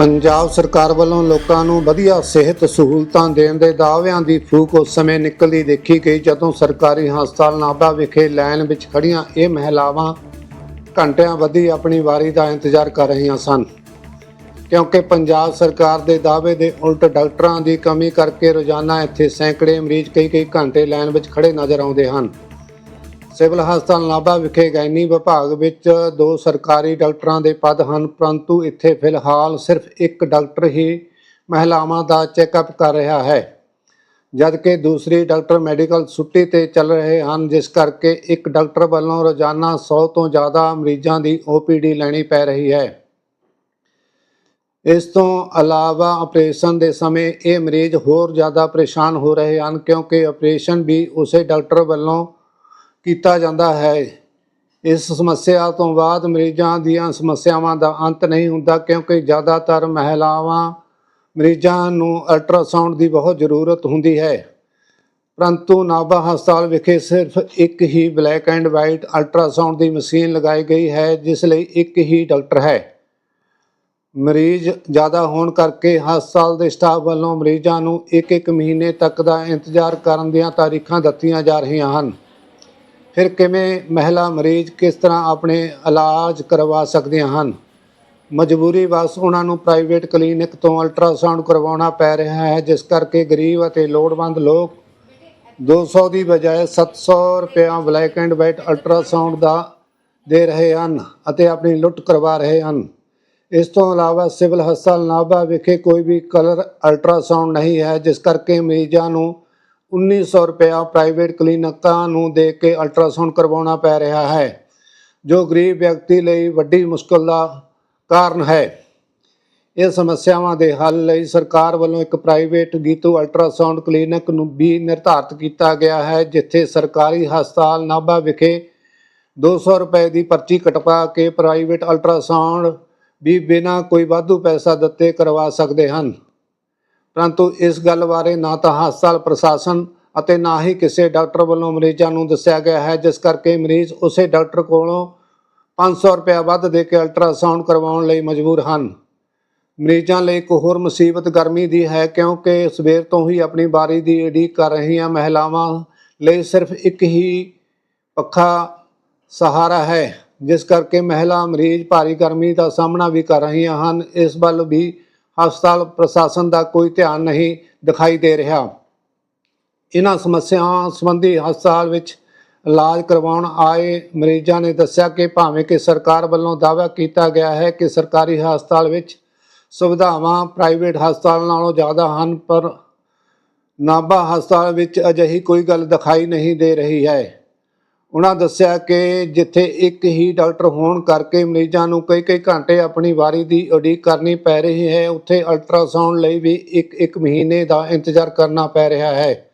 ਪੰਜਾਬ ਸਰਕਾਰ ਵੱਲੋਂ ਲੋਕਾਂ ਨੂੰ ਵਧੀਆ ਸਿਹਤ ਸਹੂਲਤਾਂ ਦੇਣ ਦੇ ਦਾਅਵਿਆਂ ਦੀ ਫੂਕ ਉਸ ਸਮੇਂ ਨਿਕਲਦੀ ਦੇਖੀ ਗਈ ਜਦੋਂ ਸਰਕਾਰੀ ਹਸਪਤਾਲ ਨਾਭਾ ਵਿਖੇ ਲਾਈਨ ਵਿੱਚ ਖੜੀਆਂ ਇਹ ਮਹਿਲਾਵਾਂ ਘੰਟਿਆਂ ਬੱਧੀ ਆਪਣੀ ਵਾਰੀ ਦਾ ਇੰਤਜ਼ਾਰ ਕਰ ਰਹੀਆਂ ਸਨ। ਕਿਉਂਕਿ ਪੰਜਾਬ ਸਰਕਾਰ ਦੇ ਦਾਅਵੇ ਦੇ ਉਲਟ ਡਾਕਟਰਾਂ ਦੀ ਕਮੀ ਕਰਕੇ ਰੋਜ਼ਾਨਾ ਇੱਥੇ ਸੈਂਕੜੇ ਮਰੀਜ਼ ਕਈ ਕਈ ਘੰਟੇ ਲਾਈਨ ਵਿੱਚ ਖੜੇ ਨਜ਼ਰ ਆਉਂਦੇ ਹਨ। ਸਿਵਲ ਹਸਪਤਾਲ ਨਾਭਾ ਵਿਖੇ ਗਾਇਨੀ ਵਿਭਾਗ ਵਿੱਚ ਦੋ ਸਰਕਾਰੀ ਡਾਕਟਰਾਂ ਦੇ ਪਦ ਹਨ, ਪਰੰਤੂ ਇੱਥੇ ਫਿਲਹਾਲ ਸਿਰਫ ਇੱਕ ਡਾਕਟਰ ਹੀ ਮਹਿਲਾਵਾਂ ਦਾ ਚੈੱਕਅਪ ਕਰ ਰਿਹਾ ਹੈ। ਜਦਕਿ ਦੂਸਰੀ ਡਾਕਟਰ ਮੈਡੀਕਲ ਛੁੱਟੀ ਤੇ ਚੱਲ ਰਹੇ ਹਨ, ਜਿਸ ਕਰਕੇ ਇੱਕ ਡਾਕਟਰ ਵੱਲੋਂ ਰੋਜ਼ਾਨਾ 100 ਤੋਂ ਜ਼ਿਆਦਾ ਮਰੀਜ਼ਾਂ ਦੀ OPD ਲੈਣੀ ਪੈ ਰਹੀ ਹੈ। ਇਸ ਤੋਂ ਇਲਾਵਾ ਆਪਰੇਸ਼ਨ ਦੇ ਸਮੇਂ ਇਹ ਮਰੀਜ਼ ਹੋਰ ਜ਼ਿਆਦਾ ਪਰੇਸ਼ਾਨ ਹੋ ਰਹੇ ਹਨ, ਕਿਉਂਕਿ ਆਪਰੇਸ਼ਨ ਵੀ ਉਸੇ ਡਾਕਟਰ ਵੱਲੋਂ ਕੀਤਾ ਜਾਂਦਾ ਹੈ। ਇਸ ਸਮੱਸਿਆ ਤੋਂ ਬਾਅਦ ਮਰੀਜ਼ਾਂ ਦੀਆਂ ਸਮੱਸਿਆਵਾਂ ਦਾ ਅੰਤ ਨਹੀਂ ਹੁੰਦਾ ਕਿਉਂਕਿ ਜ਼ਿਆਦਾਤਰ ਮਹਿਲਾਵਾਂ ਮਰੀਜ਼ਾਂ ਨੂੰ ਅਲਟਰਾਸਾਊਂਡ ਦੀ ਬਹੁਤ ਜ਼ਰੂਰਤ ਹੁੰਦੀ ਹੈ। ਪਰੰਤੂ ਨਾਭਾ ਹਸਪਤਾਲ ਵਿਖੇ ਸਿਰਫ ਇੱਕ ਹੀ ਬਲੈਕ ਐਂਡ ਵਾਈਟ ਅਲਟਰਾਸਾਊਂਡ ਦੀ ਮਸ਼ੀਨ ਲਗਾਈ ਗਈ ਹੈ, ਜਿਸ ਲਈ ਇੱਕ ਹੀ ਡਾਕਟਰ ਹੈ। ਮਰੀਜ਼ ਜ਼ਿਆਦਾ ਹੋਣ ਕਰਕੇ ਹਸਪਤਾਲ ਦੇ ਸਟਾਫ ਵੱਲੋਂ ਮਰੀਜ਼ਾਂ ਨੂੰ ਇੱਕ ਇੱਕ ਮਹੀਨੇ ਤੱਕ ਦਾ ਇੰਤਜ਼ਾਰ ਕਰਨ ਦੀਆਂ ਤਾਰੀਖਾਂ ਦਿੱਤੀਆਂ ਜਾ ਰਹੀਆਂ ਹਨ। ਫਿਰ ਕਿਵੇਂ ਮਹਿਲਾ ਮਰੀਜ਼ ਕਿਸ ਤਰ੍ਹਾਂ ਆਪਣੇ ਇਲਾਜ ਕਰਵਾ ਸਕਦੀਆਂ ਹਨ? ਮਜਬੂਰੀ ਵਸ ਉਹਨਾਂ ਨੂੰ ਪ੍ਰਾਈਵੇਟ ਕਲੀਨਿਕ ਤੋਂ ਅਲਟਰਾਸਾਊਂਡ ਕਰਵਾਉਣਾ ਪੈ ਰਿਹਾ ਹੈ, ਜਿਸ ਕਰਕੇ ਗਰੀਬ ਅਤੇ ਲੋੜਵੰਦ ਲੋਕ 200 ਦੀ ਬਜਾਏ 700 ਰੁਪਇਆ ਬਲੈਕ ਐਂਡ ਵਾਈਟ ਅਲਟਰਾਸਾਊਂਡ ਦਾ ਦੇ ਰਹੇ ਹਨ ਅਤੇ ਆਪਣੀ ਲੁੱਟ ਕਰਵਾ ਰਹੇ ਹਨ। ਇਸ ਤੋਂ ਇਲਾਵਾ ਸਿਵਲ ਹਸਪਤਾਲ ਨਾਭਾ ਵਿਖੇ ਕੋਈ ਵੀ ਕਲਰ ਅਲਟਰਾਸਾਊਂਡ ਨਹੀਂ ਹੈ, ਜਿਸ ਕਰਕੇ ਮਰੀਜ਼ਾਂ ਨੂੰ 1900 ਰੁਪਇਆ ਪ੍ਰਾਈਵੇਟ ਕਲੀਨਿਕਾਂ ਨੂੰ ਦੇ ਕੇ ਅਲਟਰਾਸਾਊਂਡ ਕਰਵਾਉਣਾ ਪੈ ਰਿਹਾ ਹੈ, ਜੋ ਗਰੀਬ ਵਿਅਕਤੀ ਲਈ ਵੱਡੀ ਮੁਸ਼ਕਲ ਦਾ ਕਾਰਨ ਹੈ। ਇਹ ਸਮੱਸਿਆਵਾਂ ਦੇ ਹੱਲ ਲਈ ਸਰਕਾਰ ਵੱਲੋਂ ਇੱਕ ਪ੍ਰਾਈਵੇਟ ਗੀਤੂ ਅਲਟਰਾਸਾਊਂਡ ਕਲੀਨਿਕ ਨੂੰ ਵੀ ਨਿਰਧਾਰਤ ਕੀਤਾ ਗਿਆ ਹੈ, ਜਿੱਥੇ ਸਰਕਾਰੀ ਹਸਪਤਾਲ ਨਾਭਾ ਵਿਖੇ 200 ਰੁਪਏ ਦੀ ਪਰਚੀ ਕਟਵਾ ਕੇ ਪ੍ਰਾਈਵੇਟ ਅਲਟਰਾਸਾਊਂਡ ਵੀ ਬਿਨਾਂ ਕੋਈ ਵਾਧੂ ਪੈਸਾ ਦਿੱਤੇ ਕਰਵਾ ਸਕਦੇ ਹਨ। ਪਰੰਤੂ ਇਸ ਗੱਲ ਬਾਰੇ ਨਾ ਤਾਂ ਹਸਪਤਾਲ ਪ੍ਰਸ਼ਾਸਨ ਅਤੇ ਨਾ ਹੀ ਕਿਸੇ ਡਾਕਟਰ ਵੱਲੋਂ ਮਰੀਜ਼ਾਂ ਨੂੰ ਦੱਸਿਆ ਗਿਆ ਹੈ, ਜਿਸ ਕਰਕੇ ਮਰੀਜ਼ ਉਸੇ ਡਾਕਟਰ ਕੋਲੋਂ 500 ਰੁਪਏ ਵੱਧ ਦੇ ਕੇ ਅਲਟਰਾਸਾਊਂਡ ਕਰਵਾਉਣ ਲਈ ਮਜਬੂਰ ਹਨ। ਮਰੀਜ਼ਾਂ ਲਈ ਇੱਕ ਹੋਰ ਮੁਸੀਬਤ ਗਰਮੀ ਦੀ ਹੈ, ਕਿਉਂਕਿ ਸਵੇਰ ਤੋਂ ਹੀ ਆਪਣੀ ਬਾਰੀ ਦੀ ਉਡੀਕ ਕਰ ਰਹੀਆਂ ਮਹਿਲਾਵਾਂ ਲਈ ਸਿਰਫ ਇੱਕ ਹੀ ਪੱਖਾ ਸਹਾਰਾ ਹੈ, ਜਿਸ ਕਰਕੇ ਮਹਿਲਾ ਮਰੀਜ਼ ਭਾਰੀ ਗਰਮੀ ਦਾ ਸਾਹਮਣਾ ਵੀ ਕਰ ਰਹੀਆਂ ਹਨ। ਇਸ ਵੱਲ ਵੀ ਹਸਪਤਾਲ ਪ੍ਰਸ਼ਾਸਨ ਦਾ ਕੋਈ ਧਿਆਨ ਨਹੀਂ ਦਿਖਾਈ ਦੇ ਰਿਹਾ। ਇਹਨਾਂ ਸਮੱਸਿਆਵਾਂ ਸੰਬੰਧੀ ਹਸਪਤਾਲ ਵਿੱਚ ਇਲਾਜ ਕਰਵਾਉਣ ਆਏ ਮਰੀਜ਼ਾਂ ਨੇ ਦੱਸਿਆ ਕਿ ਭਾਵੇਂ ਕਿ ਸਰਕਾਰ ਵੱਲੋਂ ਦਾਅਵਾ ਕੀਤਾ ਗਿਆ ਹੈ ਕਿ ਸਰਕਾਰੀ ਹਸਪਤਾਲ ਵਿੱਚ ਸੁਵਿਧਾਵਾਂ ਪ੍ਰਾਈਵੇਟ ਹਸਪਤਾਲ ਨਾਲੋਂ ਜ਼ਿਆਦਾ ਹਨ, ਪਰ ਨਾਭਾ ਹਸਪਤਾਲ ਵਿੱਚ ਅਜਿਹੀ ਕੋਈ ਗੱਲ ਦਿਖਾਈ ਨਹੀਂ ਦੇ ਰਹੀ ਹੈ। ਉਹਨਾਂ ਦੱਸਿਆ ਕਿ ਜਿੱਥੇ ਇੱਕ ਹੀ ਡਾਕਟਰ ਹੋਣ ਕਰਕੇ ਮਰੀਜ਼ਾਂ ਨੂੰ ਕਈ ਕਈ ਘੰਟੇ ਆਪਣੀ ਵਾਰੀ ਦੀ ਉਡੀਕ ਕਰਨੀ ਪੈ ਰਹੀ ਹੈ, ਉੱਥੇ ਅਲਟਰਾਸਾਊਂਡ ਲਈ ਵੀ ਇੱਕ ਇੱਕ ਮਹੀਨੇ ਦਾ ਇੰਤਜ਼ਾਰ ਕਰਨਾ ਪੈ ਰਿਹਾ ਹੈ।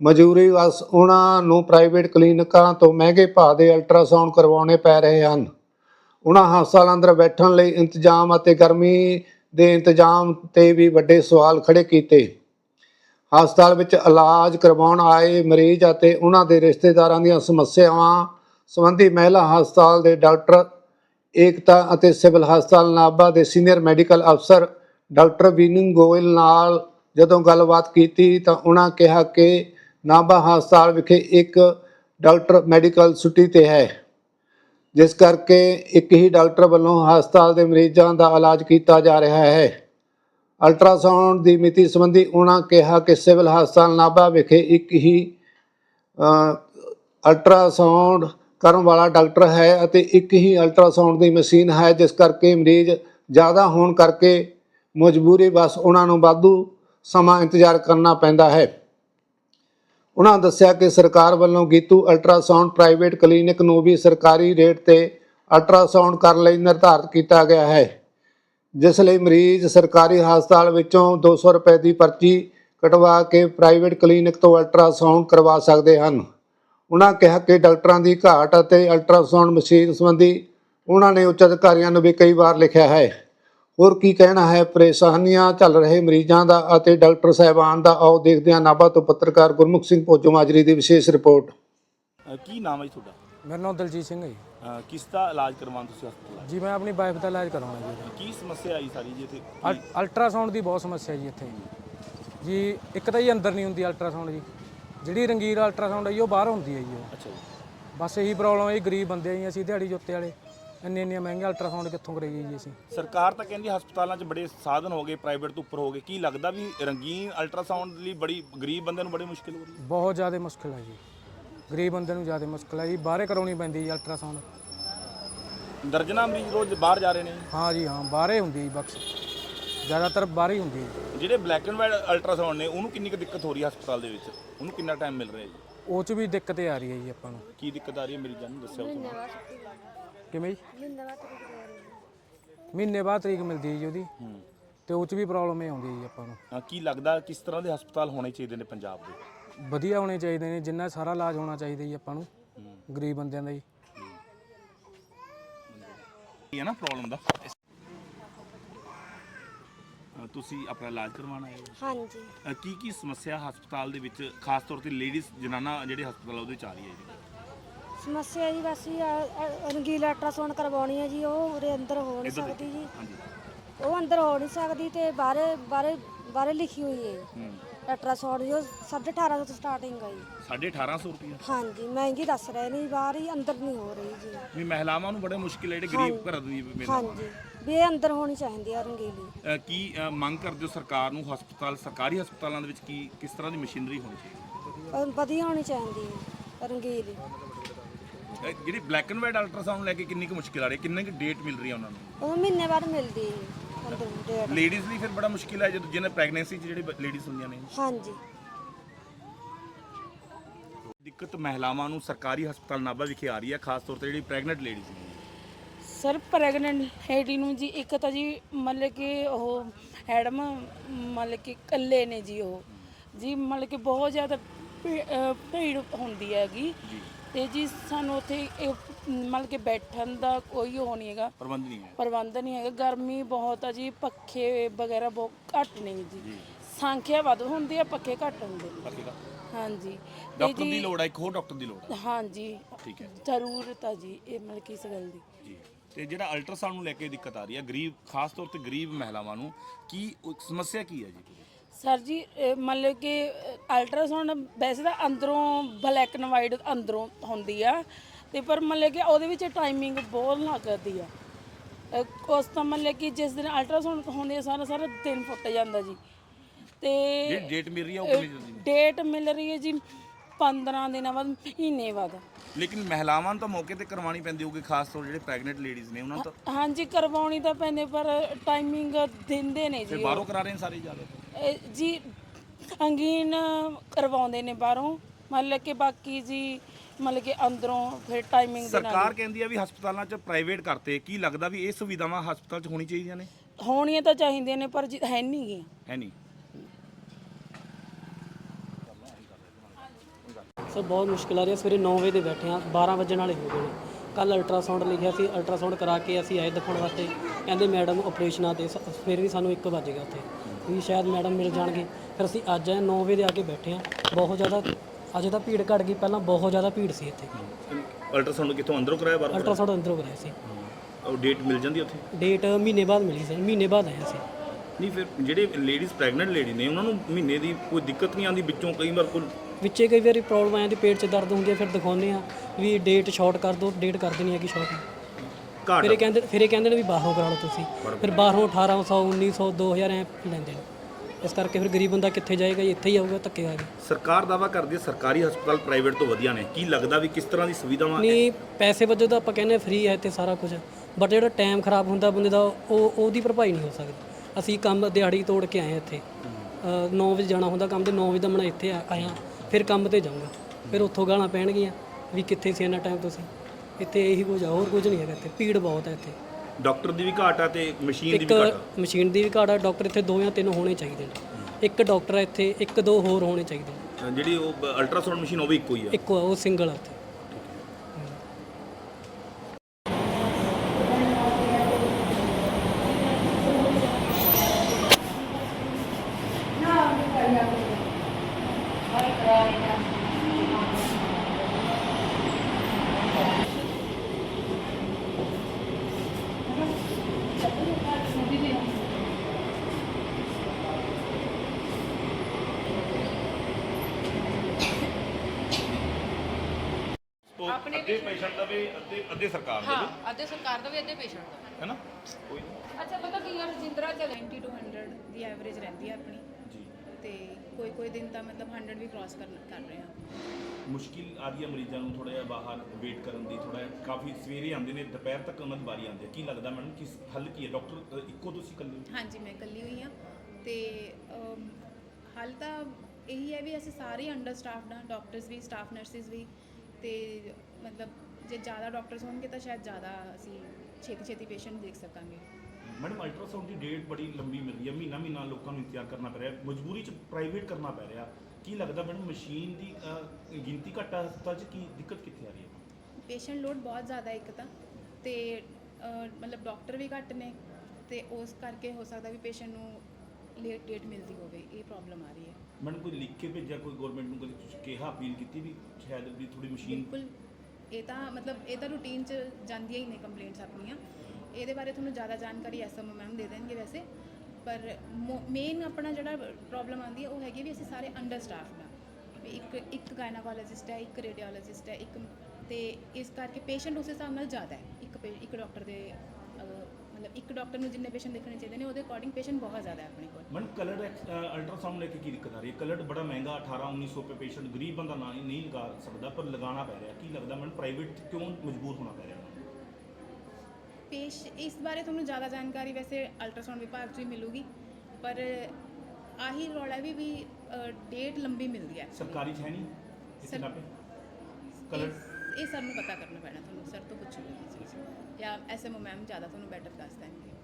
ਮਜੂਰੀ ਵਸ ਉਹਨਾਂ ਨੂੰ ਪ੍ਰਾਈਵੇਟ ਕਲੀਨਿਕਾਂ ਤੋਂ ਮਹਿੰਗੇ ਭਾਅ ਦੇ ਅਲਟਰਾਸਾਊਂਡ ਕਰਵਾਉਣੇ ਪੈ ਰਹੇ ਹਨ। ਉਹਨਾਂ ਹਸਪਤਾਲ ਅੰਦਰ ਬੈਠਣ ਲਈ ਇੰਤਜ਼ਾਮ ਅਤੇ ਗਰਮੀ ਦੇ ਇੰਤਜ਼ਾਮ ਤੇ ਵੀ ਵੱਡੇ ਸਵਾਲ ਖੜੇ ਕੀਤੇ। ਹਸਪਤਾਲ ਵਿੱਚ ਇਲਾਜ ਕਰਵਾਉਣ ਆਏ ਮਰੀਜ਼ ਅਤੇ ਉਹਨਾਂ ਦੇ ਰਿਸ਼ਤੇਦਾਰਾਂ ਦੀਆਂ ਸਮੱਸਿਆਵਾਂ ਸੰਬੰਧੀ ਮਹਿਲਾ ਹਸਪਤਾਲ ਦੇ ਡਾਕਟਰ, ਏਕਤਾ ਅਤੇ ਸਿਵਲ ਹਸਪਤਾਲ ਨਾਭਾ ਦੇ ਸੀਨੀਅਰ ਮੈਡੀਕਲ ਅਫਸਰ ਡਾਕਟਰ ਬੀਨਿੰਗ ਗੋਇਲ ਨਾਲ ਜਦੋਂ ਗੱਲਬਾਤ ਕੀਤੀ ਤਾਂ ਉਹਨਾਂ ਕਿਹਾ ਕਿ ਨਾਭਾ ਹਸਪਤਾਲ ਵਿਖੇ ਇੱਕ ਡਾਕਟਰ ਮੈਡੀਕਲ ਛੁੱਟੀ ਤੇ ਹੈ, ਜਿਸ ਕਰਕੇ ਇੱਕ ਹੀ ਡਾਕਟਰ ਵੱਲੋਂ ਹਸਪਤਾਲ ਦੇ ਮਰੀਜ਼ਾਂ ਦਾ ਇਲਾਜ ਕੀਤਾ ਜਾ ਰਿਹਾ ਹੈ। ਅਲਟਰਾਸਾਊਂਡ ਦੀ ਮਿਤੀ ਸੰਬੰਧੀ ਉਹਨਾਂ ਕਿਹਾ ਕਿ ਸਿਵਲ ਹਸਪਤਾਲ ਨਾਭਾ ਵਿਖੇ ਇੱਕ ਹੀ ਅਲਟਰਾਸਾਊਂਡ ਕਰਨ ਵਾਲਾ ਡਾਕਟਰ ਹੈ ਅਤੇ ਇੱਕ ਹੀ ਅਲਟਰਾਸਾਊਂਡ ਦੀ ਮਸ਼ੀਨ ਹੈ, ਜਿਸ ਕਰਕੇ ਮਰੀਜ਼ ਜ਼ਿਆਦਾ ਹੋਣ ਕਰਕੇ ਮਜਬੂਰੀ ਬਸ ਉਹਨਾਂ ਨੂੰ ਵਾਧੂ ਸਮਾਂ ਇੰਤਜ਼ਾਰ ਕਰਨਾ ਪੈਂਦਾ ਹੈ। ਉਹਨਾਂ ਦੱਸਿਆ ਕਿ ਸਰਕਾਰ ਵੱਲੋਂ ਗੀਤੂ ਅਲਟਰਾਸਾਊਂਡ ਪ੍ਰਾਈਵੇਟ ਕਲੀਨਿਕ ਨੂੰ ਵੀ ਸਰਕਾਰੀ ਰੇਟ ਤੇ ਅਲਟਰਾਸਾਊਂਡ ਕਰਨ ਲਈ ਨਿਰਧਾਰਤ ਕੀਤਾ ਗਿਆ ਹੈ। ਜਿਸ ਲਈ ਮਰੀਜ਼ ਸਰਕਾਰੀ ਹਸਪਤਾਲ ਵਿੱਚੋਂ 200 ਰੁਪਏ ਦੀ ਪਰਚੀ ਕਟਵਾ ਕੇ ਪ੍ਰਾਈਵੇਟ ਕਲੀਨਿਕ ਤੋਂ ਅਲਟਰਾਸਾਊਂਡ ਕਰਵਾ ਸਕਦੇ ਹਨ। ਉਹਨਾਂ ਕਿਹਾ ਕਿ ਡਾਕਟਰਾਂ ਦੀ ਘਾਟ ਅਤੇ ਅਲਟਰਾਸਾਊਂਡ ਮਸ਼ੀਨ ਸੰਬੰਧੀ ਉਹਨਾਂ ਨੇ ਉੱਚ ਅਧਿਕਾਰੀਆਂ ਨੂੰ ਵੀ ਕਈ ਵਾਰ ਲਿਖਿਆ ਹੈ। ਹੋਰ ਕੀ ਕਹਿਣਾ ਹੈ? ਪਰੇਸ਼ਾਨੀਆਂ ਚੱਲ ਰਹੇ ਮਰੀਜ਼ਾਂ ਦਾ ਅਤੇ ਡਾਕਟਰ ਸਾਹਿਬਾਨ ਦਾ ਆਓ ਦੇਖਦੇ ਹਾਂ ਨਾਭਾ ਤੋਂ ਪੱਤਰਕਾਰ ਗੁਰਮੁਖ ਸਿੰਘ ਭੋਜੋ ਮਾਜਰੀ ਦੀ ਵਿਸ਼ੇਸ਼ ਰਿਪੋਰਟ। ਕੀ ਨਾਮ ਹੈ ਤੁਹਾਡਾ? ਮੇਰਾ ਨਾਮ ਦਲਜੀਤ ਸਿੰਘ ਹੈ ਜੀ। ਅਹ ਕਿਸ ਦਾ ਇਲਾਜ ਕਰਵਾਉਣ ਤੁਸੀਂ ਹਸਪਤਾਲ ਜੀ ਮੈਂ ਆਪਣੀ ਵਾਈਫ ਦਾ ਇਲਾਜ ਕਰਾਉਣਾ ਜੀ ਕੀ ਸਮੱਸਿਆ ਆਈ ਸਾਰੀ ਜੀ ਇੱਥੇ? ਅਲ- ਅਲਟਰਾਸਾਊਂਡ ਦੀ ਬਹੁਤ ਸਮੱਸਿਆ ਜੀ ਇੱਥੇ। ਜੀ ਇੱਕ ਤਾਂ ਜੀ ਅੰਦਰ ਨਹੀਂ ਹੁੰਦੀ ਅਲਟਰਾਸਾਊਂਡ ਜੀ। ਜਿਹੜੀ ਰੰਗੀਰ ਅਲਟਰਾਸਾਊਂਡ ਹੈ ਜੀ ਉਹ ਬਾਹਰ ਹੁੰਦੀ ਹੈ ਜੀ ਉਹ। ਅੱਛਾ ਜੀ। ਬਸ ਇਹੀ ਪ੍ਰੋਬਲਮ ਹੈ ਜੀ ਗਰੀਬ ਬੰਦੇ ਆ ਜੀ ਅਸੀਂ ਦਿਹਾੜੀ ਜੁੱਤੇ ਵਾਲੇ। ਇੰਨੇ ਇੰਨੇ ਮਹਿੰਗੇ ਅਲਟਰਾਸਾਊਂਡ ਕਿੱਥੋਂ ਕਰਾਈਏ ਜੀ ਅਸੀਂ। ਸਰਕਾਰ ਤਾਂ ਕਹਿੰਦੀ ਹਸਪਤਾਲਾਂ 'ਚ ਬੜੇ ਸਾਧਨ ਹੋ ਗਏ ਪ੍ਰਾਈਵੇਟ ਤੋਂ ਉੱਪਰ ਹੋ ਗਏ। ਕੀ ਲੱਗਦਾ ਵੀ ਰੰਗੀਨ ਅਲਟਰਾਸਾਊਂਡ ਲਈ ਬੜੀ ਗਰੀਬ ਬੰਦੇ ਨੂੰ ਬੜੀ ਮੁਸ਼ਕਿਲ ਹੋ ਰਹੀ ਹੈ? ਬਹੁਤ ਜ਼ਿਆਦਾ ਮੁਸ਼ਕਿਲ ਹੈ ਜੀ। ਗਰੀਬ ਬੰਦੇ ਨੂੰ ਜ਼ਿਆਦਾ ਮੁਸ਼ਕਿਲ ਹੈ ਜੀ ਬਾਹਰੇ ਕਰਾਉਣੀ ਪੈਂਦੀ ਜੀ ਅਲਟਰਾਸਾਊਂਡ ਦਰਜਨਾਂ ਮਰੀਜ਼ ਰੋਜ਼ ਬਾਹਰ ਜਾ ਰਹੇ ਨੇ ਹਾਂ ਜੀ ਹਾਂ ਬਾਹਰੇ ਹੁੰਦੀ ਜੀ ਬਕਸ ਜ਼ਿਆਦਾਤਰ ਬਾਹਰ ਹੀ ਹੁੰਦੀ ਹੈ ਜੀ। ਜਿਹੜੇ ਬਲੈਕ ਐਂਡ ਵਾਈਟ ਅਲਟਰਾਸਾਊਂਡ ਨੇ ਉਹਨੂੰ ਕਿੰਨੀ ਕੁ ਦਿੱਕਤ ਹੋ ਰਹੀ ਹੈ ਹਸਪਤਾਲ ਦੇ ਵਿੱਚ? ਉਹਨੂੰ ਕਿੰਨਾ ਟਾਈਮ ਮਿਲ ਰਿਹਾ ਜੀ? ਉਹ 'ਚ ਵੀ ਦਿੱਕਤ ਆ ਰਹੀ ਹੈ ਜੀ ਆਪਾਂ ਨੂੰ। ਕੀ ਦਿੱਕਤ ਆ ਰਹੀ ਹੈ ਮਰੀਜ਼ਾਂ ਨੂੰ ਦੱਸਿਓ ਤੁਸੀਂ ਕਿਵੇਂ ਜੀ? ਮਹੀਨੇ ਬਾਅਦ ਤਰੀਕ ਮਿਲਦੀ ਹੈ ਜੀ ਉਹਦੀ। ਹੂੰ। ਤੇ ਉਹ 'ਚ ਵੀ ਪ੍ਰੋਬਲਮ ਇਹ ਆਉਂਦੀ ਹੈ ਜੀ ਆਪਾਂ ਨੂੰ। ਹਾਂ, ਕੀ ਲੱਗਦਾ ਕਿਸ ਤਰ੍ਹਾਂ ਦੇ ਹਸਪਤਾਲ ਹੋਣੇ ਚਾਹੀਦੇ ਨੇ ਪੰਜਾਬ ਦੇ? ਵਧੀਆ ਹੋਣੇ ਚਾਹੀਦੇ ਨੇ ਜਿੰਨਾ ਸਾਰਾ ਇਲਾਜ ਹੋਣਾ ਚਾਹੀਦਾ ਜੀ ਆਪਾਂ ਨੂੰ ਹੂੰ ਗਰੀਬ ਬੰਦਿਆਂ ਦਾ ਜੀ। ਇਹ ਹੈ ਨਾ ਪ੍ਰੋਬਲਮ ਦਾ? ਅਹ ਤੁਸੀਂ ਆਪਣਾ ਇਲਾਜ ਕਰਵਾਉਣ ਆਏ ਹੋ? ਹਾਂਜੀ। ਅਹ ਕੀ ਕੀ ਸਮੱਸਿਆ ਹਸਪਤਾਲ ਦੇ ਵਿੱਚ ਖਾਸ ਤੌਰ ਤੇ ਲੇਡੀਜ਼ ਜਨਾਨਾ ਜਿਹੜੇ ਹਸਪਤਾਲ ਆ ਉਹਦੇ ਚ ਆ ਰਹੀ ਹੈ ਜੀ? ਸਮੱਸਿਆ ਜੀ ਬਸ ਜੀ ਆਹ- ਆਹ ਰੰਗੀਲ ਅਲਟਰਾਸਾਊਂਡ ਕਰਵਾਉਣੀ ਹੈ ਜੀ ਉਹ ਉਰੇ ਅੰਦਰ ਹੋ ਨਹੀਂ ਇੱਧਰ ਸਕਦੀ ਜੀ। ਹਾਂਜੀ। ਉਹ ਅੰਦਰ ਹੋ ਨਹੀਂ ਸਕਦੀ ਤੇ ਬਾਹਰੇ ਬਾਹਰੇ ਬਾਹਰੇ ਲਿਖੀ ਹੋਈ ਹੈ ਹੂੰ। ਅਲਟਰਾਸਾਊਂਡ ਜੋ 1850 ਤੋਂ ਸਟਾਰਟਿੰਗ ਹੈ ਜੀ। 1850 ਰੁਪਏ ਹਾਂਜੀ ਮਹਿੰਗੀ ਦੱਸ ਰਹੇ ਨੇ ਜੀ, ਬਾਹਰ ਹੀ ਅੰਦਰ ਨਹੀਂ ਹੋ ਰਹੀ ਜੀ। ਵੀ ਮਹਿਲਾਵਾਂ ਨੂੰ ਬੜੇ ਮੁਸ਼ਕਿਲ ਹੈ ਜਿਹੜੇ ਗਰੀਬ ਘਰਾਂ ਦੀ ਮਹਿਲਾਵਾਂ ਹਾਂਜੀ। ਵੀ ਇਹ ਅੰਦਰ ਹੋਣੀ ਚਾਹੀਦੀ ਆ ਰੰਗੀਲੀ। ਅਹ ਕੀ ਅਹ ਮੰਗ ਕਰਦੇ ਹੋ ਸਰਕਾਰ ਨੂੰ ਹਸਪਤਾਲ ਸਰਕਾਰੀ ਹਸਪਤਾਲਾਂ ਦੇ ਵਿੱਚ ਕੀ ਕਿਸ ਤਰ੍ਹਾਂ ਦੀ ਮਸ਼ੀਨਰੀ ਹੋਣੀ ਚਾਹੀਦੀ? ਅਹ ਵਧੀਆ ਹੋਣੀ ਚਾਹੀਦੀ ਹੈ ਰੰਗੀਲੀ। ਹੈ ਅਹ ਜਿਹੜੀ ਬਲੈਕ ਐਂਡ ਵਾਈਟ ਅਲਟਰਾਸਾਊਂਡ ਲੈ ਕੇ ਕਿੰਨੀ ਕੁ ਮੁਸ਼ਕਿਲ ਆ ਰਹੀ ਹੈ? ਕਿੰਨੀ ਕੁ ਡੇਟ ਮਿਲ ਰਹੀ ਹੈ ਉਹਨਾਂ ਨੂੰ? ਉਹ ਮਹੀਨੇ ਬਾਅਦ ਮਿਲਦੀ ਹੈ ਲੇਡੀਜ਼ ਲਈ ਫਿਰ ਬੜਾ ਮੁਸ਼ਕਿਲ ਹੈ ਜਦੋਂ ਜਿਹਨੇ ਪ੍ਰੈਗਨੈਂਸੀ 'ਚ ਜਿਹੜੇ ਲੇਡੀਜ਼ ਹੁੰਦੀਆਂ ਨੇ। ਹਾਂਜੀ। ਦਿੱਕਤ ਮਹਿਲਾਵਾਂ ਨੂੰ ਸਰਕਾਰੀ ਹਸਪਤਾਲ ਨਾਭਾ ਵਿਖੇ ਆ ਰਹੀ ਹੈ ਖਾਸ ਤੌਰ ਤੇ ਜਿਹੜੀ ਪ੍ਰੈਗਨੈਂਟ ਲੇਡੀਜ਼ ਨੇ। ਸਰ ਪ੍ਰੈਗਨੈਂਟ ਲੇਡੀ ਨੂੰ ਜੀ ਇੱਕ ਤਾਂ ਜੀ ਮਤਲਬ ਕਿ ਉਹ ਐਡਮ ਮਤਲਬ ਕਿ ਇਕੱਲੇ ਨੇ ਜੀ ਉਹ। ਜੀ ਮਤਲਬ ਕਿ ਬਹੁਤ ਜ਼ਿਆਦਾ ਭੀ- ਅਹ ਭੀੜ ਹੁੰਦੀ ਹੈਗੀ। ਤੇ ਜੀ ਸਾਨੂੰ ਉੱਥੇ ਇਹ ਮਤਲਬ ਕਿ ਬੈਠਣ ਦਾ ਕੋਈ ਉਹ ਨਹੀਂ ਹੈਗਾ। ਪ੍ਰਬੰਧ ਨਹੀਂ ਹੈ ਪ੍ਰਬੰਧ ਨਹੀਂ ਹੈਗਾ। ਗਰਮੀ ਬਹੁਤ ਆ ਜੀ ਪੱਖੇ ਵਗੈਰਾ ਬਹੁਤ ਘੱਟ ਨੇ ਜੀ। ਸੰਖਿਆ ਵੱਧ ਹੁੰਦੀ ਆ ਪੱਖੇ ਘੱਟ ਹੁੰਦੇ ਨੇ। ਬਾਕੀ ਦਾ ਹਾਂਜੀ। ਤੇ ਡਾਕਟਰ ਦੀ ਜੀ ਲੋੜ ਹੈ ਇੱਕ ਹੋਰ ਡਾਕਟਰ ਦੀ ਲੋੜ ਹੈ ਹਾਂਜੀ। ਠੀਕ ਹੈ ਜ਼ਰੂਰਤ ਆ ਜੀ ਇਹ ਮਤਲਬ ਕਿ ਇਸ ਗੱਲ ਦੀ। ਜੀ। ਤੇ ਜਿਹੜਾ ਅਲਟਰਾਸਾਊਂਡ ਨੂੰ ਲੈ ਕੇ ਦਿੱਕਤ ਆ ਰਹੀ ਹੈ ਗਰੀਬ ਖਾਸ ਤੌਰ ਤੇ ਗਰੀਬ ਮਹਿਲਾਵਾਂ ਨੂੰ ਕੀ ਉਹ ਸਮੱਸਿਆ ਕੀ ਹੈ ਜੀ? ਸਰ ਜੀ ਇਹ ਮਤਲਬ ਕਿ ਅਲਟਰਾਸਾਊਂਡ ਵੈਸੇ ਤਾਂ ਅੰਦਰੋਂ ਬਲੈਕ ਐਂਡ ਵਾਈਟ ਅੰਦਰੋਂ ਹੁੰਦੀ ਆ। ਤੇ ਪਰ ਮਤਲਬ ਕਿ ਉਹਦੇ ਵਿੱਚ ਟਾਈਮਿੰਗ ਬਹੁਤ ਲੱਗਦੀ ਆ। ਅਹ ਉਸ ਤਾਂ ਮਤਲਬ ਕਿ ਜਿਸ ਦਿਨ ਅਲਟਰਾਸਾਊਂਡ ਹੁੰਦੀ ਆ ਸਾਰਾ ਸਾਰਾ ਦਿਨ ਫੁੱਟ ਜਾਂਦਾ ਜੀ। ਤੇ ਜਿਹੜੀ ਡੇਟ ਮਿਲ ਰਹੀ ਹੈ ਉਹ ਕਿੰਨੀ ਜਲਦੀ ਡੇਟ ਮਿਲ ਰਹੀ ਹੈ ਜੀ 15 ਦਿਨਾਂ ਬਾਅਦ ਮਹੀਨੇ ਬਾਅਦ। ਲੇਕਿਨ ਮਹਿਲਾਵਾਂ ਨੂੰ ਤਾਂ ਮੌਕੇ ਤੇ ਕਰਵਾਉਣੀ ਪੈਂਦੀ ਹੋਊਗੀ ਖਾਸ ਤੌਰ ਜਿਹੜੇ ਪ੍ਰੈਗਨੈਂਟ ਲੇਡੀਜ਼ ਨੇ ਉਹਨਾਂ ਨੂੰ ਤਾਂ ਹਾਂਜੀ ਕਰਵਾਉਣੀ ਤਾਂ ਪੈਂਦੇ ਪਰ ਟਾਈਮਿੰਗ ਦਿੰਦੇ ਨੇ ਫਿਰ ਜੀ ਬਾਹਰੋਂ ਕਰਾ ਰਹੇ ਨੇ ਸਾਰੇ ਜ਼ਿਆਦਾ? ਇਹ ਜੀ ਅੰਗੀਨ ਕਰਵਾਉਂਦੇ ਨੇ ਬਾਹਰੋਂ। ਮਤਲਬ ਕਿ ਬਾਕੀ ਜੀ ਮਤਲਬ ਕਿ ਅੰਦਰੋਂ ਫਿਰ ਟਾਈਮਿੰਗ ਦੇ ਨਾਲ। ਸਰਕਾਰ ਕਹਿੰਦੀ ਆ ਵੀ ਹਸਪਤਾਲਾਂ 'ਚ ਪ੍ਰਾਈਵੇਟ ਕਰਤੇ। ਕੀ ਲੱਗਦਾ ਵੀ ਇਹ ਸੁਵਿਧਾਵਾਂ ਹਸਪਤਾਲ 'ਚ ਹੋਣੀ ਚਾਹੀਦੀਆਂ ਨੇ? ਹੋਣੀਆਂ ਤਾਂ ਚਾਹੀਦੀਆਂ ਨੇ ਪਰ ਜੀ ਹੈ ਨਹੀਂ ਗੀਆਂ। ਹੈ ਨਹੀਂ ਸਰ ਬਹੁਤ ਮੁਸ਼ਕਿਲ ਆ ਰਹੀ ਹੈ ਸਵੇਰੇ 9 ਵਜੇ ਦੇ ਬੈਠੇ ਆ। 12 ਵਜਣ ਵਾਲੇ ਹੋ ਗਏ ਨੇ। ਕੱਲ ਅਲਟਰਾਸਾਊਂਡ ਲਿਖਿਆ ਸੀ। ਅਲਟਰਾਸਾਊਂਡ ਕਰਾ ਕੇ ਅਸੀਂ ਆਏ ਦਿਖਾਉਣ ਵਾਸਤੇ। ਕਹਿੰਦੇ ਮੈਡਮ ਆਪਰੇਸ਼ਨਾਂ ਤੇ ਸ- ਫਿਰ ਵੀ ਸਾਨੂੰ 1 ਵਜ ਗਿਆ ਉੱਥੇ। ਵੀ ਸ਼ਾਇਦ ਮੈਡਮ ਮਿਲ ਜਾਣਗੇ। ਫਿਰ ਅਸੀਂ ਅੱਜ ਆਏ 9 ਵਜੇ ਦੇ ਆ ਕੇ ਬੈਠੇ ਆ। ਬਹੁਤ ਜ਼ਿਆਦਾ ਅਜੇ ਤਾਂ ਭੀੜ ਘਟ ਗਈ ਪਹਿਲਾਂ ਬਹੁਤ ਜ਼ਿਆਦਾ ਭੀੜ ਸੀ ਇੱਥੇ। ਅਲਟਰਾਸਾਊਂਡ ਕਿੱਥੋਂ ਅੰਦਰੋਂ ਕਰਾਇਆ ਬਾਹਰੋਂ ਅਲਟਰਾਸਾਊਂਡ ਅੰਦਰੋਂ ਕਰਾਇਆ ਸੀ। ਕਰਾਇਆ? ਉਹ ਡੇਟ ਮਿਲ ਜਾਂਦੀ ਉੱਥੇ? ਡੇਟ ਮਹੀਨੇ ਬਾਅਦ ਮਿਲੀ ਸੀ ਮਹੀਨੇ ਬਾਅਦ ਆਏ ਸੀ ਨਹੀਂ ਫਿਰ ਜਿਹੜੇ ਲੇਡੀਜ਼ ਪ੍ਰੈਗਨੈਂਟ ਲੇਡੀ ਨੇ ਉਹਨਾਂ ਨੂੰ ਮਹੀਨੇ ਦੀ ਕੋਈ ਦਿੱਕਤ ਨਹੀਂ ਆਉਂਦੀ? ਵਿੱਚੋਂ ਕਈ ਵਾਰ ਕੋਈ ਵਿੱਚੇ ਕਈ ਵਾਰੀ ਪ੍ਰੋਬਲਮ ਆ ਜਾਂਦੀ ਪੇਟ 'ਚ ਦਰਦ ਹੁੰਦੀ ਹੈ ਫਿਰ ਦਿਖਾਉਂਦੇ ਆ ਵੀ ਡੇਟ ਸ਼ਾਰਟ ਕਰ ਦਿਓ ਡੇਟ ਕਰ ਦੇਣੀ ਹੈਗੀ ਸ਼ਾਰਟ ਘਾਟ। ਫਿਰ ਇਹ ਕਹਿੰਦੇ ਫਿਰ ਇਹ ਕਹਿੰਦੇ ਨੇ ਵੀ ਬਾਹਰੋਂ ਕਰਾ ਲਓ ਤੁਸੀਂ। ਫਿਰ ਬਾਹਰੋਂ 1800 1900 2000 ਐ ਲੈਂਦੇ ਨੇ। ਇਸ ਕਰਕੇ ਫਿਰ ਗਰੀਬ ਬੰਦਾ ਕਿੱਥੇ ਜਾਏਗਾ ਜੀ? ਇੱਥੇ ਹੀ ਆਊਗਾ ਧੱਕੇ ਆ ਕੇ। ਸਰਕਾਰ ਦਾਵਾ ਕਰਦੀ ਹੈ ਸਰਕਾਰੀ ਹਸਪਤਾਲ ਪ੍ਰਾਈਵੇਟ ਤੋਂ ਵਧੀਆ ਨੇ। ਕੀ ਲੱਗਦਾ ਵੀ ਕਿਸ ਤਰ੍ਹਾਂ ਦੀ ਸੁਵਿਧਾਵਾਂ ਨਹੀਂ ਪੈਸੇ ਵਜੋਂ ਤਾਂ ਆਪਾਂ ਕਹਿੰਦੇ ਫ੍ਰੀ ਹੈ ਇੱਥੇ ਸਾਰਾ ਕੁਝ ਬਟ ਜਿਹੜਾ ਟਾਈਮ ਖਰਾਬ ਹੁੰਦਾ ਬੰਦੇ ਦਾ ਉਹ ਉਹਦੀ ਭਰਪਾਈ ਨਹੀਂ ਹੋ ਸਕਦੀ। ਅਸੀਂ ਕੰਮ ਦਿਹਾੜੀ ਤੋੜ ਕੇ ਆਏ ਹਾਂ ਇੱਥੇ। 9 ਵਜੇ ਜਾਣਾ ਹੁੰਦਾ ਕੰਮ ਤੇ 9 ਵਜੇ ਦਾ ਮੈਂ ਇੱਥੇ ਆ- ਆਇਆ। ਫਿਰ ਕੰਮ ਤੇ ਜਾਊਂਗਾ। ਫਿਰ ਉੱਥੋਂ ਗਾਲਾਂ ਪੈਣਗੀਆਂ ਵੀ ਕਿੱਥੇ ਸੀ ਇੰਨਾ ਟਾਈਮ ਤੁਸੀਂ? ਇੱਥੇ ਇਹੀ ਕੁਝ ਆ ਹੋਰ ਕੁਝ ਨਹੀਂ ਹੈਗਾ ਇੱਥੇ। ਭੀੜ ਬਹੁਤ ਹੈ ਇੱਥੇ। ਡਾਕਟਰ ਦੀ ਵੀ ਘਾਟ ਆ ਤੇ ਮਸ਼ੀਨ ਦੀ ਵੀ ਘਾਟ ਆ? ਮਸ਼ੀਨ ਦੀ ਵੀ ਘਾਟ ਆ ਡਾਕਟਰ ਇੱਥੇ ਦੋ ਜਾਂ ਤਿੰਨ ਹੋਣੇ ਚਾਹੀਦੇ ਨੇ। ਇੱਕ ਡਾਕਟਰ ਆ ਇੱਥੇ ਇੱਕ ਦੋ ਹੋਰ ਹੋਣੇ ਚਾਹੀਦੇ ਨੇ। ਜਿਹੜੀ ਉਹ ਅਲਟਰਾਸਾਊਂਡ ਮਸ਼ੀਨ ਉਹ ਵੀ ਇੱਕੋ ਹੀ ਆ? ਇੱਕ ਉਹ ਸਿੰਗਲ ਆ ਉੱਥੇ ਆਪਣੇ ਅੱਧੇ ਪੇਸ਼ੈਂਟ ਦਾ ਵੀ ਅੱਧੇ ਅੱਧੇ ਸਰਕਾਰ ਦਾ ਵੀ। ਹਾਂ ਅੱਧੇ ਸਰਕਾਰ ਦਾ ਵੀ ਅੱਧੇ ਪੇਸ਼ੈਂਟ ਦਾ ਵੀ। ਹੈ ਨਾ? ਕੋਈ ਨਹੀਂ। ਅੱਛਾ ਪਤਾ ਕੀ ਯਾਰ ਜਿੰਦਰਾ ਚ 90 to 100 ਦੀ ਐਵਰੇਜ ਰਹਿੰਦੀ ਹੈ ਆਪਣੀ। ਜੀ। ਤੇ ਕੋਈ ਕੋਈ ਦਿਨ ਤਾਂ ਮਤਲਬ 100 ਵੀ ਕ੍ਰਾਸ ਕਰ ਕਰ ਰਹੇ ਹਾਂ ਮੁਸ਼ਕਿਲ ਆ ਰਹੀ ਹੈ ਮਰੀਜ਼ਾਂ ਨੂੰ ਥੋੜਾ ਜਿਹਾ ਬਾਹਰ ਵੇਟ ਕਰਨ ਦੀ ਥੋੜਾ ਕਾਫੀ ਸਵੇਰੇ ਆਉਂਦੇ ਨੇ ਦੁਪਹਿਰ ਤੱਕ ਉਹਨਾਂ ਦੀ ਵਾਰੀ ਆਉਂਦੀ ਹੈ ਕੀ ਲੱਗਦਾ ਮੈਨੂੰ ਕਿਸ ਹੱਲ ਕੀ ਹੈ ਡਾਕਟਰ ਇੱਕੋ ਤੁਸੀਂ ਇਕੱਲੇ ਹੋ? ਹਾਂਜੀ ਮੈਂ ਇਕੱਲੀ ਹੋਈ ਹਾਂ ਤੇ ਅਮ, ਹਾਲ ਤਾਂ ਇਹੀ ਹੈ ਵੀ ਅਸੀਂ ਸਾਰੇ ਅੰਡਰ ਸਟਾਫਡ ਹਾਂ ਡਾਕਟਰਸ ਵੀ ਸਟਾਫ ਨਰਸਿਸ ਵੀ। ਤੇ ਮਤਲਬ ਜੇ ਜ਼ਿਆਦਾ ਡਾਕਟਰਸ ਹੋਣਗੇ ਤਾਂ ਸ਼ਾਇਦ ਜ਼ਿਆਦਾ ਅਸੀਂ ਛੇਤੀ ਛੇਤੀ ਪੇਸ਼ੈਂਟ ਦੇਖ ਸਕਾਂਗੇ। ਮੈਡਮ ਅਲਟਰਾਸਾਊਂਡ ਦੀ ਡੇਟ ਬੜੀ ਲੰਬੀ ਮਿਲਦੀ ਹੈ ਮਹੀਨਾ ਮਹੀਨਾ ਲੋਕਾਂ ਨੂੰ ਇੰਤਜ਼ਾਰ ਕਰਨਾ ਪੈ ਰਿਹਾ ਮਜਬੂਰੀ ਚ ਪ੍ਰਾਈਵੇਟ ਕਰਨਾ ਪੈ ਰਿਹਾ। ਕੀ ਲੱਗਦਾ ਮੈਡਮ ਮਸ਼ੀਨ ਦੀ ਗਿਣਤੀ ਘੱਟ ਹੈ ਹਸਪਤਾਲ ਚ ਕੀ ਦਿੱਕਤ ਕਿੱਥੇ ਆ ਰਹੀ ਹੈ? ਪੇਸ਼ੈਂਟ ਲੋਡ ਬਹੁਤ ਜ਼ਿਆਦਾ ਇੱਕ ਤਾਂ ਤੇ ਅ, ਮਤਲਬ ਡਾਕਟਰ ਵੀ ਘੱਟ ਨੇ ਤੇ ਉਸ ਕਰਕੇ ਹੋ ਸਕਦਾ ਵੀ ਪੇਸ਼ੈਂਟ ਨੂੰ ਲੇਟ ਡੇਟ ਮਿਲਦੀ ਹੋਵੇ ਇਹ ਪ੍ਰੋਬਲਮ ਆ ਰਹੀ ਹੈ। ਮੈਨੂੰ ਕੋਈ ਲਿਖ ਕੇ ਭੇਜਿਆ ਕੋਈ ਗਵਰਨਮੈਂਟ ਨੂੰ ਕਦੇ ਤੁਸੀਂ ਕਿਹਾ ਅਪੀਲ ਕੀਤੀ ਵੀ ਸ਼ਾਇਦ ਵੀ ਥੋੜੀ ਮਸ਼ੀਨ ਬਿਲਕੁਲ। ਇਹ ਤਾਂ ਮਤਲਬ ਇਹ ਤਾਂ ਰੂਟੀਨ ਚ ਜਾਂਦੀਆਂ ਹੀ ਨੇ ਕੰਪਲੇਂਟਸ ਆਪਣੀਆਂ। ਇਹਦੇ ਬਾਰੇ ਤੁਹਾਨੂੰ ਜ਼ਿਆਦਾ ਜਾਣਕਾਰੀ ਐਸਐਮਓ ਮੈਮ ਦੇ ਦੇਣਗੇ ਵੈਸੇ। ਪਰ ਮੇਨ ਆਪਣਾ ਜਿਹੜਾ ਪ੍ਰੋਬਲਮ ਆਉਂਦੀ ਹੈ ਉਹ ਹੈਗੀ ਵੀ ਅਸੀਂ ਸਾਰੇ ਅੰਡਰ ਸਟਾਫਡ ਹਾਂ। ਵੀ ਇੱਕ ਇੱਕ ਗਾਇਨਾਕੋਲੋਜਿਸਟ ਹੈ ਇੱਕ ਰੇਡੀਓਲੋਜਿਸਟ ਹੈ ਇੱਕ ਤੇ ਇਸ ਕਰਕੇ ਪੇਸ਼ੈਂਟ ਉਸ ਹਿਸਾਬ ਨਾਲ ਜ਼ਿਆਦਾ ਹੈ। ਇੱਕ ਇੱਕ ਡਾਕਟਰ ਦੇ ਮਤਲਬ ਇੱਕ ਡਾਕਟਰ ਨੂੰ ਜਿੰਨੇ ਪੇਸ਼ੈਂਟ ਦੇਖਣੇ ਚਾਹੀਦੇ ਨੇ ਉਹਦੇ ਅਕੋਰਡਿੰਗ ਪੇਸ਼ੈਂਟ ਬਹੁਤ ਜ਼ਿਆਦਾ ਹੈ ਆਪਣੇ ਕੋਲ। ਮੈਡਮ ਕਲਰ ਅਲਟਰਾਸਾਊਂਡ ਲੈ ਕੇ ਕੀ ਦਿੱਕਤ ਆ ਰਹੀ ਹੈ? ਕਲਰ ਬੜਾ ਮਹਿੰਗਾ 18 1900 ਰੁਪਏ ਪੇਸ਼ੈਂਟ ਗਰੀਬ ਬੰਦਾ ਨਾ ਨਹੀਂ ਲਗਾ ਸਕਦਾ ਪਰ ਲਗਾਉਣਾ ਪੈ ਰਿਹਾ। ਕੀ ਲੱਗਦਾ ਮੈਨੂੰ ਪ੍ਰਾਈਵੇਟ ਕਿਉਂ ਮਜਬੂਰ ਹੋਣਾ ਪੈ ਰਿਹਾ? ਪੇਸ਼ ਇਸ ਬਾਰੇ ਤੁਹਾਨੂੰ ਜ਼ਿਆਦਾ ਜਾਣਕਾਰੀ ਵੈਸੇ ਅਲਟਰਾਸਾਊਂਡ ਵਿਭਾਗ 'ਚ ਹੀ ਮਿਲੂਗੀ ਪਰ ਆਹੀ ਰੌਲਾ ਵੀ ਵੀ ਡੇਟ ਲੰਬੀ ਮਿਲਦੀ ਹੈ। ਸਰਕਾਰੀ ਚ ਹੈ ਨਹੀਂ? ਇਸ ਕਲਰ ਇਹ- ਸਰ ਨੂੰ ਪਤਾ ਕਰਨਾ ਪੈਣਾ ਤੁਹਾਨੂੰ ਸਰ ਤੋਂ ਪੁੱਛੂਗੀ। ਜਾਂ ਐਸਐਮਓ ਮੈਮ ਜ਼ਿਆਦਾ ਤੁਹਾਨੂੰ ਬੈਟਰ ਦੱਸ ਦੇਣਗੇ।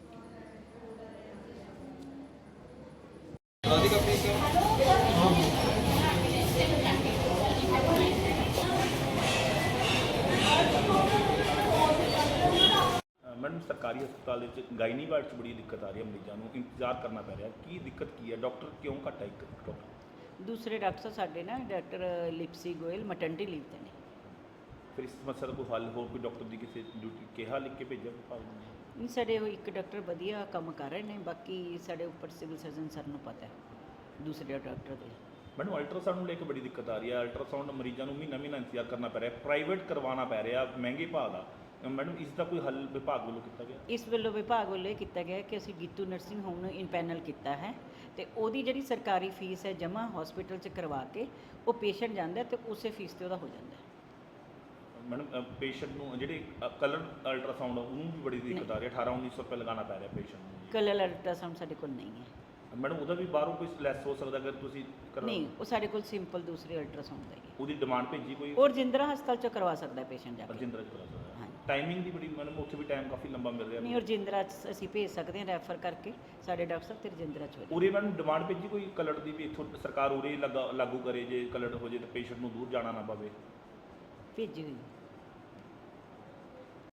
ਮੈਡਮ ਸਰਕਾਰੀ ਹਸਪਤਾਲ ਦੇ ਵਿੱਚ ਗਾਇਨੀ ਵਾਰਡ 'ਚ ਬੜੀ ਦਿੱਕਤ ਆ ਰਹੀ ਹੈ ਮਰੀਜ਼ਾਂ ਨੂੰ ਇੰਤਜ਼ਾਰ ਕਰਨਾ ਪੈ ਰਿਹਾ। ਕੀ ਦਿੱਕਤ ਕੀ ਹੈ? ਡਾਕਟਰ ਕਿਉਂ ਘੱਟ ਹੈ ਇੱਕ ਡਾਕਟਰ? ਦੂਸਰੇ ਡਾਕਟਰ ਸਾਡੇ ਨਾ doctor Lipsi Goyal maternity leave ਤੇ ਨੇ। ਫਿਰ ਇਸ ਸਮੱਸਿਆ ਦਾ ਕੋਈ ਹੱਲ ਹੋਰ ਕੋਈ ਡਾਕਟਰ ਦੀ ਕਿਸੇ ਡਿਊਟੀ ਕਿਹਾ ਲਿਖ ਕੇ ਭੇਜਿਆ ਵਿਭਾਗ ਨੂੰ ਨਹੀਂ, ਸਾਡੇ ਉਹ ਇੱਕ ਡਾਕਟਰ ਵਧੀਆ ਕੰਮ ਕਰ ਰਹੇ ਨੇ ਬਾਕੀ ਸਾਡੇ ਉੱਪਰ ਸਿਵਲ ਸਰਜਨ ਸਰ ਨੂੰ ਪਤਾ ਹੈ ਦੂਸਰੇ ਡਾਕਟਰ ਦੇ। ਮੈਨੂੰ ਅਲਟਰਾਸਾਊਂਡ ਨੂੰ ਲੈ ਕੇ ਬੜੀ ਦਿੱਕਤ ਆ ਰਹੀ ਹੈ ਅਲਟਰਾਸਾਊਂਡ ਮਰੀਜ਼ਾਂ ਨੂੰ ਮਹੀਨਾ ਮਹੀਨਾ ਇੰਤਜ਼ਾਰ ਕਰਨਾ ਪੈ ਰਿਹਾ ਪ੍ਰਾਈਵੇਟ ਕਰਵਾਉਣਾ ਪੈ ਰਿਹਾ ਮਹਿੰਗੇ ਭਾਅ ਦਾ। ਮੈਡਮ ਇਸ ਦਾ ਕੋਈ ਹੱਲ ਵਿਭਾਗ ਵੱਲੋਂ ਕੀਤਾ ਗਿਆ? ਇਸ ਵੱਲੋਂ ਵਿਭਾਗ ਵੱਲੋਂ ਇਹ ਕੀਤਾ ਗਿਆ ਕਿ ਅਸੀਂ ਗੀਤੂ ਨਰਸਿੰਗ ਹੋਮ ਨੂੰ ਇਨਪੈਨਲ ਕੀਤਾ ਹੈ ਤੇ ਉਹਦੀ ਜਿਹੜੀ ਸਰਕਾਰੀ ਫੀਸ ਹੈ ਜਮ੍ਹਾਂ ਹਸਪੀਟਲ 'ਚ ਕਰਵਾ ਕੇ ਉਹ ਪੇਸ਼ੈਂਟ ਜਾਂਦਾ ਹੈ ਤੇ ਉਸੇ ਫੀਸ ਤੇ ਉਹਦਾ ਹੋ ਜਾਂਦਾ ਹੈ। ਮੈਡਮ ਪੇਸ਼ੈਂਟ ਨੂੰ ਜਿਹੜੇ ਕਲਰ ਅਲਟਰਾਸਾਊਂਡ ਉਹਨੂੰ ਵੀ ਬੜੀ ਦਿੱਕਤ ਆ ਰਹੀ ਹੈ। 18 1900 ਰੁਪਏ ਲਗਾਉਣਾ ਪੈ ਰਿਹਾ ਪੇਸ਼ੈਂਟ ਨੂੰ। ਕਲਰ ਅਲਟਰਾਸਾਊਂਡ ਸਾਡੇ ਕੋਲ ਨਹੀਂ ਹੈ। ਮੈਡਮ ਉਹਦਾ ਵੀ ਬਾਹਰੋਂ ਕੋਈ ਲੈਸ ਹੋ ਸਕਦਾ ਅਗਰ ਤੁਸੀਂ ਕਰਵਾ ਨਹੀਂ ਉਹ ਸਾਡੇ ਕੋਲ ਸਿੰਪਲ ਦੂਸਰੇ ਅਲਟਰਾਸਾਊਂਡ ਦਾ ਹੀ ਹੈ। ਉਹਦੀ ਡਿਮਾਂਡ ਭੇਜੀ ਕੋਈ? ਔਰ ਜਿੰਦਰਾ ਹਸਪਤਾਲ 'ਚ ਕਰਵਾ ਸਕਦਾ ਪੇਸ਼ੈਂਟ ਜਾ ਕੇ। ਰਜਿੰਦਰ ਚ ਕਰਾ ਸਕਦਾ। ਹਾਂਜੀ। ਟਾਈਮਿੰਗ ਦੀ ਬੜੀ ਮੈਡਮ ਉੱਥੇ ਵੀ ਟਾਈਮ ਕਾਫੀ ਲੰਬਾ ਮਿਲ ਰਿਹਾ। ਨਹੀਂ ਔਰ ਜਿੰਦਰਾ 'ਚ ਅਸੀਂ ਭੇਜ ਸਕਦੇ ਹਾਂ ਰੈਫਰ ਕਰਕੇ ਸਾਡੇ ਡਾਕਟਰ ਸਾਹਿਬ ਤੇ ਰਜਿੰਦਰਾ 'ਚ ਹੋ ਜਾਏ ਉਰੇ ਮੈਡਮ ਡਿਮਾਂਡ ਭੇਜੀ ਕੋਈ? ਕਲਰ ਦੀ ਵੀ ਇੱਥੋਂ ਸਰਕਾਰ ਉਰੇ ਲਗਾ- ਲਾਗੂ ਕਰੇ ਜੇ ਕਲਰ ਹੋ ਜੇ ਤਾਂ ਪੇਸ਼ੈਂਟ ਨੂੰ ਦੂਰ ਜਾਣਾ ਨਾ ਪਵੇ। ਭੇਜੀ ਹੋਈ